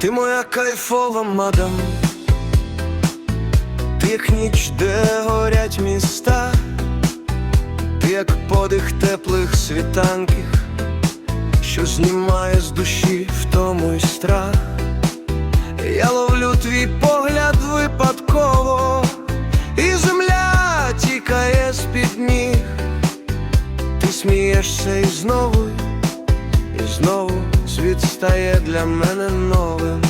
Ти моя кайфова мадам, ти як ніч, де горять міста, ти як подих теплих світанків, що знімає з душі втому й страх. Я ловлю твій погляд випадково, і земля тікає з-під ніг. Ти смієшся і знову, і знову світ стає для мене новим.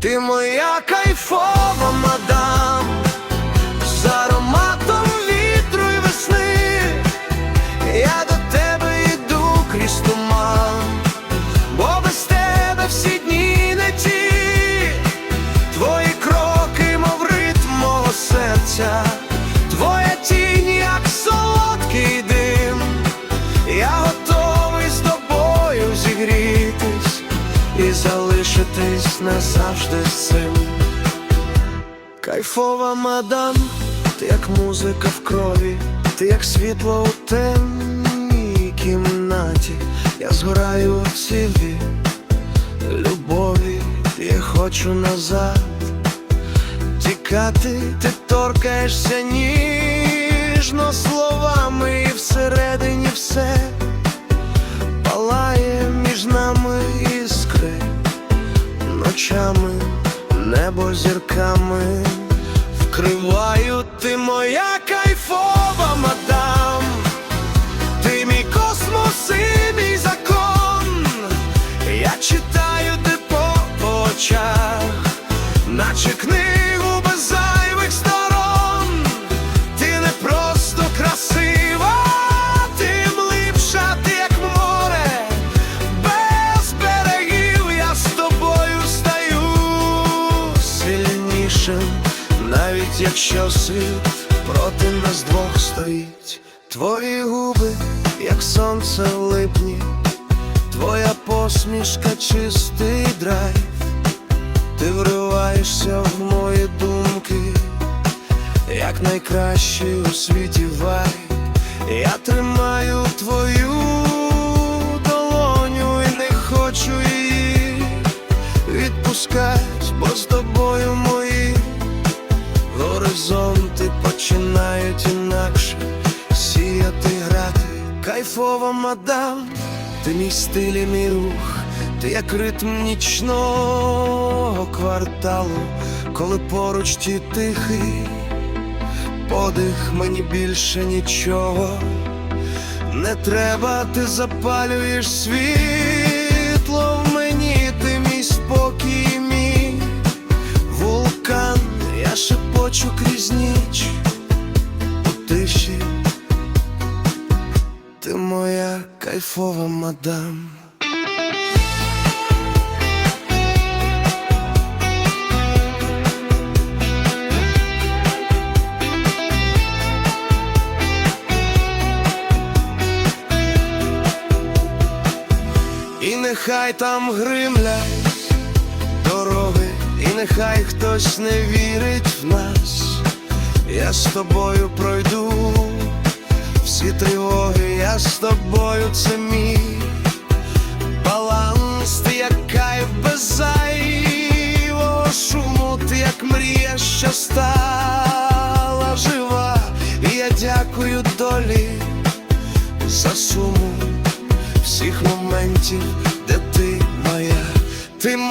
Ти моя кайфова мадам, залишитись назавжди з цим. Кайфова мадам, ти як музика в крові, ти як світло у темній кімнаті, я згораю в цілі любові, я хочу назад тікати, ти торкаєшся ніжно словами, і всередині все палає ночами, небо зірками. Вкриваю, ти моя кайфова мадам, ти мій космос і мій закон, я читаю якщо світ проти нас двох стоїть. Твої губи, як сонце в липні, твоя посмішка чистий драйв. Ти вриваєшся в мої думки, як найкращий у світі вайб. Я тримаю твою Кайфова мадам, ти мій стиль і мій рух, ти як ритм нічного кварталу, коли поруч ті тихий подих мені більше нічого не треба, ти запалюєш світло в мені, ти мій спокій, мій вулкан, я шепочу крізь ніч у тиші, кайфова мадам. І нехай там гримлять дороги, і нехай хтось не вірить в нас. Я з тобою пройду всі тривоги, я з тобою це мій баланс, ти як кайф без зайвого шуму, ти як мрія, що стала жива, і я дякую долі за суму всіх моментів, де ти моя, ти моя.